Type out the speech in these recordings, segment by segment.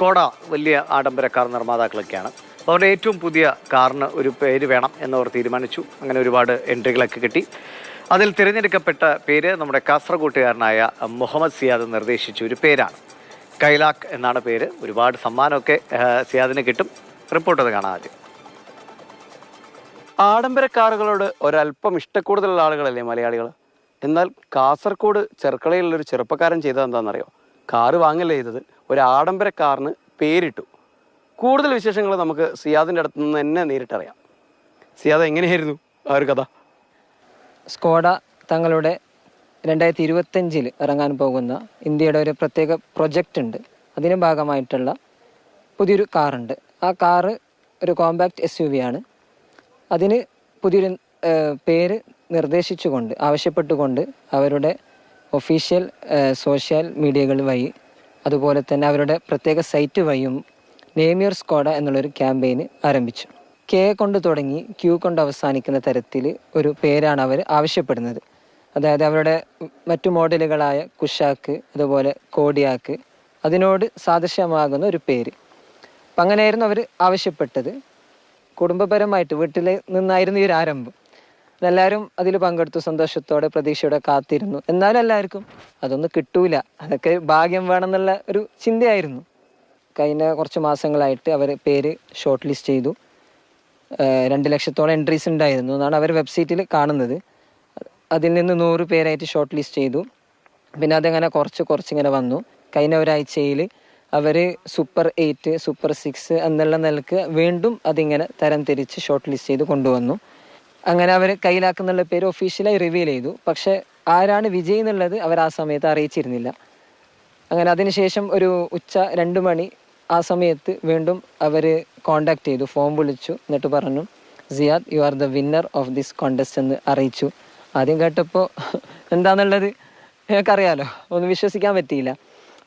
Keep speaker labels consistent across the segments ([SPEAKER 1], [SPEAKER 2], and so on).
[SPEAKER 1] Skoda വലിയ ആഡംബര car നിർമ്മാതാക്കളൊക്കെയാണ്. അപ്പോൾ അവരുടെ ഏറ്റവും പുതിയ കാറിന് ഒരു പേര് വേണം എന്നവർ തീരുമാനിച്ചു. അങ്ങനെ ഒരുപാട് എൻട്രികളൊക്കെ കിട്ടി. അതിൽ തിരഞ്ഞെടുക്കപ്പെട്ട പേര് നമ്മുടെ കാസർഗോട്ടുകാരനായ മുഹമ്മദ് സിയാദ് നിർദ്ദേശിച്ച ഒരു പേരാണ്. കൈലാക്ക് എന്നാണ് പേര്. ഒരുപാട് സമ്മാനമൊക്കെ സിയാദിന് കിട്ടും. റിപ്പോർട്ട് അത് കാണാം ആദ്യം.
[SPEAKER 2] ആഡംബര കാറുകളോട് ഒരല്പം ഇഷ്ടക്കൂടുതലുള്ള ആളുകളല്ലേ മലയാളികൾ? എന്നാൽ കാസർഗോഡ് ചെറുക്കളയിലുള്ളൊരു ചെറുപ്പക്കാരൻ ചെയ്തത് എന്താണെന്നറിയോ? കാറ് വാങ്ങല്ലേ ചെയ്തത്? ഒരു ആഡംബര പേരിട്ടു. കൂടുതൽ വിശേഷങ്ങൾ നമുക്ക് സിയാദിന്റെ അടുത്ത് നിന്ന് തന്നെ നേരിട്ടറിയാം സിയാദ് എങ്ങനെയായിരുന്നു ആ ഒരു കഥ?
[SPEAKER 3] സ്കോഡ തങ്ങളുടെ രണ്ടായിരത്തി ഇരുപത്തഞ്ചിൽ ഇറങ്ങാൻ പോകുന്ന ഇന്ത്യയുടെ ഒരു പ്രത്യേക പ്രൊജക്റ്റ് ഉണ്ട്. അതിന് ഭാഗമായിട്ടുള്ള പുതിയൊരു കാറുണ്ട്. ആ കാറ് ഒരു കോമ്പാക്റ്റ് എസ് യു വി ആണ്. അതിന് പുതിയൊരു പേര് നിർദ്ദേശിച്ചുകൊണ്ട് ആവശ്യപ്പെട്ടുകൊണ്ട് അവരുടെ ഒഫീഷ്യൽ സോഷ്യൽ മീഡിയകൾ വഴി അതുപോലെ തന്നെ അവരുടെ പ്രത്യേക സൈറ്റ് വഴിയും നേമിയർ സ്കോഡ എന്നുള്ളൊരു ക്യാമ്പയിന് ആരംഭിച്ചു. കെ കൊണ്ട് തുടങ്ങി ക്യൂ കൊണ്ട് അവസാനിക്കുന്ന തരത്തിൽ ഒരു പേരാണ് അവർ ആവശ്യപ്പെടുന്നത്. അതായത് അവരുടെ മറ്റു മോഡലുകളായ കുഷാക്ക് അതുപോലെ കോഡിയാക്ക് അതിനോട് സാദൃശ്യമാകുന്ന ഒരു പേര്. അപ്പം അങ്ങനെയായിരുന്നു അവർ ആവശ്യപ്പെട്ടത്. കുടുംബപരമായിട്ട് വീട്ടിൽ നിന്നായിരുന്നു ഈ ഒരു ആരംഭം. എല്ലാവരും അതിൽ പങ്കെടുത്തു സന്തോഷത്തോടെ പ്രതീക്ഷയോടെ കാത്തിരുന്നു. എന്നാലും എല്ലാവർക്കും അതൊന്നും കിട്ടൂല. അതൊക്കെ ഭാഗ്യം വേണമെന്നുള്ള ഒരു ചിന്തയായിരുന്നു. കഴിഞ്ഞ കുറച്ച് മാസങ്ങളായിട്ട് അവർ പേര് ഷോർട്ട് ലിസ്റ്റ് ചെയ്തു രണ്ട് ലക്ഷത്തോളം എൻട്രീസ് ഉണ്ടായിരുന്നു എന്നാണ് അവർ വെബ്സൈറ്റിൽ കാണുന്നത്. അതിൽ നിന്ന് നൂറ് പേരായിട്ട് ഷോർട്ട് ലിസ്റ്റ് ചെയ്തു. പിന്നെ അതങ്ങനെ കുറച്ച് കുറച്ചിങ്ങനെ വന്നു. കഴിഞ്ഞ ഒരാഴ്ചയിൽ അവർ സൂപ്പർ എയ്റ്റ് സൂപ്പർ സിക്സ് എന്നുള്ള നിലയ്ക്ക് വീണ്ടും അതിങ്ങനെ തരം തിരിച്ച് ഷോർട്ട് ലിസ്റ്റ് ചെയ്ത് കൊണ്ടുവന്നു. അങ്ങനെ അവർ കയ്യിലാക്കുന്നുള്ള പേര് ഒഫീഷ്യലായി റിവീൽ ചെയ്തു. പക്ഷേ ആരാണ് വിജയ് എന്നുള്ളത് അവർ ആ സമയത്ത് അറിയിച്ചിരുന്നില്ല. അങ്ങനെ അതിനുശേഷം ഒരു ഉച്ച രണ്ട് മണി ആ സമയത്ത് വീണ്ടും അവർ കോണ്ടാക്ട് ചെയ്തു. ഫോം വിളിച്ചു. എന്നിട്ട് പറഞ്ഞു Siyad you are the winner of this contest എന്ന് അറിയിച്ചു. ആദ്യം കേട്ടപ്പോൾ എന്താന്നുള്ളത് ഞങ്ങൾക്കറിയാലോ ഒന്നും വിശ്വസിക്കാൻ പറ്റിയില്ല.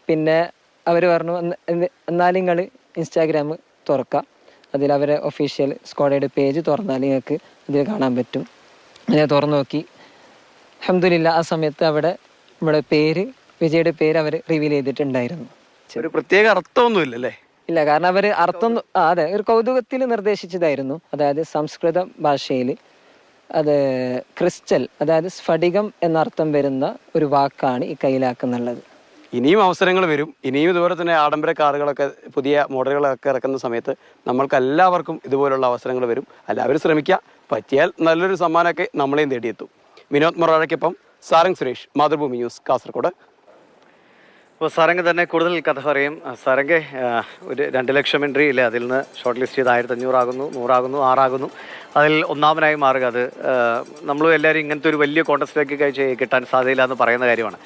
[SPEAKER 3] പിന്നെ അവർ പറഞ്ഞു "എന്ന് എന്ന് എന്നാലും നിങ്ങൾ ഇൻസ്റ്റാഗ്രാം തുറക്കുക അതിൽ അവരെ ഒഫീഷ്യൽ സ്ക്വാഡയുടെ പേജ് തുറന്നാൽ നിങ്ങൾക്ക് ഇതിൽ കാണാൻ പറ്റും. ഞാൻ തുറന്നു നോക്കി. അഹമ്മദില്ല ആ സമയത്ത് അവിടെ നമ്മുടെ പേര് വിജയുടെ പേര് അവർ റിവീൽ ചെയ്തിട്ടുണ്ടായിരുന്നു.
[SPEAKER 2] ഒരു പ്രത്യേക അർത്ഥമൊന്നുമില്ലല്ലേ?
[SPEAKER 3] ഇല്ല കാരണം അവർ അർത്ഥം അതെ ഒരു കൗതുകത്തിൽ നിർദ്ദേശിച്ചതായിരുന്നു. അതായത് സംസ്കൃത ഭാഷയിൽ അത് ക്രിസ്റ്റൽ അതായത് സ്ഫടികം എന്നർത്ഥം വരുന്ന ഒരു വാക്കാണ് ഈ കയ്യിലാക്കുന്നുള്ളത്.
[SPEAKER 2] ഇനിയും അവസരങ്ങൾ വരും. ഇനിയും ഇതുപോലെ തന്നെ ആഡംബര കാറുകളൊക്കെ പുതിയ മോഡലുകളൊക്കെ ഇറക്കുന്ന സമയത്ത് നമ്മൾക്ക് എല്ലാവർക്കും ഇതുപോലുള്ള അവസരങ്ങൾ വരും. എല്ലാവരും ശ്രമിക്കുക. പറ്റിയാൽ നല്ലൊരു സമ്മാനമൊക്കെ നമ്മളെയും തേടിയെത്തും. വിനോദ് മൊറാഴയ്ക്കൊപ്പം സാരംഗ് സുരേഷ് മാതൃഭൂമി ന്യൂസ് കാസർഗോഡ്.
[SPEAKER 1] അപ്പോൾ സാരംഗ് തന്നെ കൂടുതൽ കഥ പറയും. സാരംഗ് ഒരു രണ്ട് ലക്ഷം എൻട്രി ഇല്ലേ? അതിൽ നിന്ന് ഷോർട്ട് ലിസ്റ്റ് ചെയ്ത് ആയിരത്തി അഞ്ഞൂറാകുന്നു നൂറാകുന്നു ആറാകുന്നു. അതിൽ ഒന്നാമനായി മാറുക അത്. നമ്മൾ എല്ലാവരും ഇങ്ങനത്തെ ഒരു വലിയ കോൺടസ്റ്റിലേക്ക് കഴിച്ച് കിട്ടാൻ സാധ്യതയില്ല എന്ന് പറയുന്ന കാര്യമാണ്.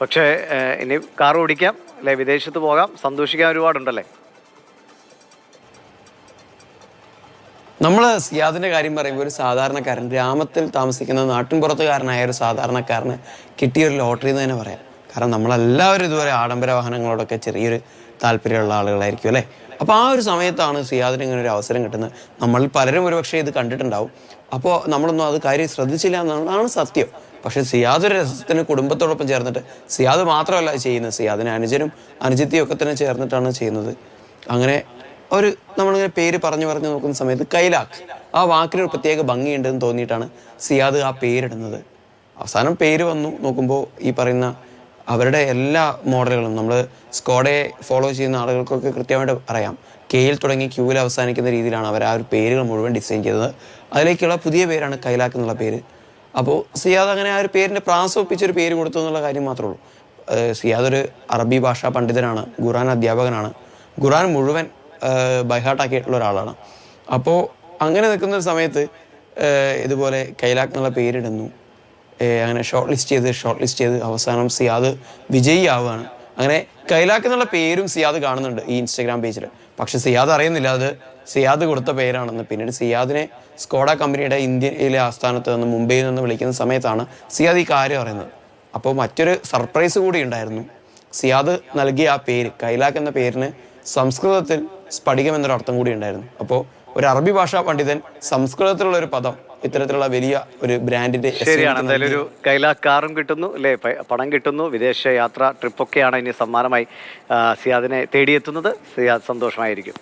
[SPEAKER 1] പക്ഷേ ഇനി കാർ ഓടിക്കാം അല്ലെ? വിദേശത്ത് പോകാം. സന്തോഷിക്കാൻ ഒരുപാടുണ്ടല്ലേ?
[SPEAKER 4] നമ്മൾ സിയാദിന്റെ കാര്യം പറയുമ്പോൾ ഒരു സാധാരണക്കാരൻ ഗ്രാമത്തിൽ താമസിക്കുന്ന നാട്ടിൻപുറത്തുകാരനായ ഒരു സാധാരണക്കാരന് കിട്ടിയ ഒരു ലോട്ടറി എന്ന് തന്നെ പറയാം. കാരണം നമ്മളെല്ലാവരും ഇതുവരെ ആഡംബര വാഹനങ്ങളോടൊക്കെ ചെറിയൊരു താല്പര്യമുള്ള ആളുകളായിരിക്കും അല്ലേ? അപ്പോൾ ആ ഒരു സമയത്താണ് സിയാദിന് ഇങ്ങനെ ഒരു അവസരം കിട്ടുന്നത്. നമ്മൾ പലരും ഒരുപക്ഷെ ഇത് കണ്ടിട്ടുണ്ടാവും. അപ്പോൾ നമ്മളൊന്നും അത് കാര്യം ശ്രദ്ധിച്ചില്ല എന്നുള്ളതാണ് സത്യം. പക്ഷേ സിയാദ് ഒരു രസത്തിന് കുടുംബത്തോടൊപ്പം ചേർന്നിട്ട് സിയാദ് മാത്രമല്ല ചെയ്യുന്നത്. സിയാദിന് അനുജനും അനുജത്തിയും ഒക്കെ തന്നെ ചേർന്നിട്ടാണ് ചെയ്യുന്നത്. അങ്ങനെ ഒരു നമ്മളിങ്ങനെ പേര് പറഞ്ഞു പറഞ്ഞു നോക്കുന്ന സമയത്ത് കൈലാക്ക് ആ വാക്കിന് ഒരു പ്രത്യേക ഭംഗിയുണ്ടെന്ന് തോന്നിയിട്ടാണ് സിയാദ് ആ പേരിടുന്നത്. അവസാനം പേര് വന്നു. നോക്കുമ്പോൾ ഈ പറയുന്ന അവരുടെ എല്ലാ മോഡലുകളും നമ്മൾ സ്കോഡയെ ഫോളോ ചെയ്യുന്ന ആളുകൾക്കൊക്കെ കൃത്യമായിട്ട് അറിയാം. കെയിൽ തുടങ്ങി ക്യൂവിൽ അവസാനിക്കുന്ന രീതിയിലാണ് അവർ ആ ഒരു പേരുകൾ മുഴുവൻ ഡിസൈൻ ചെയ്തത്. അതിലേക്കുള്ള പുതിയ പേരാണ് കൈലാക്ക് എന്നുള്ള പേര്. അപ്പോൾ സിയാദ് അങ്ങനെ ആ ഒരു പേരിന്റെ പ്രാസം ഒപ്പിച്ചൊരു പേര് കൊടുത്തു എന്നുള്ള കാര്യം മാത്രമേ ഉള്ളൂ. സിയാദ് ഒരു അറബി ഭാഷാ പണ്ഡിതനാണ് ഖുറാൻ അധ്യാപകനാണ്. ഖുറാൻ മുഴുവൻ ബൈഹാട്ടാക്കിയിട്ടുള്ള ഒരാളാണ്. അപ്പോൾ അങ്ങനെ നിൽക്കുന്ന ഒരു സമയത്ത് ഇതുപോലെ കൈലാക്ക് എന്നുള്ള പേരിടുന്നു. അങ്ങനെ ഷോർട്ട് ലിസ്റ്റ് ചെയ്ത് ഷോർട്ട് ലിസ്റ്റ് ചെയ്ത് അവസാനം സിയാദ് വിജയിയാവുകയാണ്. അങ്ങനെ കൈലാക്ക് എന്നുള്ള പേരും സിയാദ് കാണുന്നുണ്ട് ഈ ഇൻസ്റ്റാഗ്രാം പേജിൽ പക്ഷെ സിയാദ് അറിയുന്നില്ല അത് സിയാദ് കൊടുത്ത പേരാണെന്ന്. പിന്നീട് സിയാദിനെ സ്കോഡ കമ്പനിയുടെ ഇന്ത്യയിലെ ആസ്ഥാനത്ത് നിന്ന് മുംബൈയിൽ നിന്ന് വിളിക്കുന്ന സമയത്താണ് സിയാദ് ഈ കാര്യം അറിയുന്നത്. അപ്പോൾ മറ്റൊരു സർപ്രൈസ് കൂടി ഉണ്ടായിരുന്നു. സിയാദ് നൽകിയ ആ പേര് കൈലാക്ക് എന്ന പേരിന് സംസ്കൃതത്തിൽ സ്ഫടികം എന്നൊരു അർത്ഥം കൂടി ഉണ്ടായിരുന്നു. അപ്പോൾ ഒരു അറബി ഭാഷാ പണ്ഡിതൻ സംസ്കൃതത്തിലുള്ള ഒരു പദം ഇത്തരത്തിലുള്ള വലിയ ഒരു ബ്രാൻഡിന്റെ
[SPEAKER 1] ശരിയാണ്. എന്തായാലും ഒരു കൈല കാറും കിട്ടുന്നു അല്ലേ? പണം കിട്ടുന്നു. വിദേശ യാത്ര ട്രിപ്പൊക്കെയാണ് ഇനി സമ്മാനമായി സിയാദിനെ തേടിയെത്തുന്നത്. സിയാദ് സന്തോഷമായിരിക്കും.